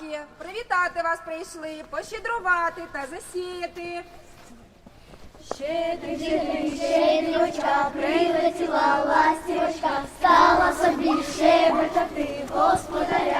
Дітки, привітати вас прийшли, пощедрувати та засіяти. Щедрий, щедрий, щедрівочка, прилетіла ластівочка, стала собі ще щебетати господаря.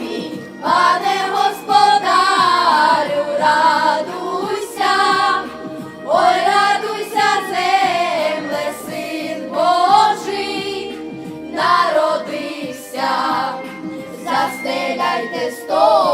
Дайте сто.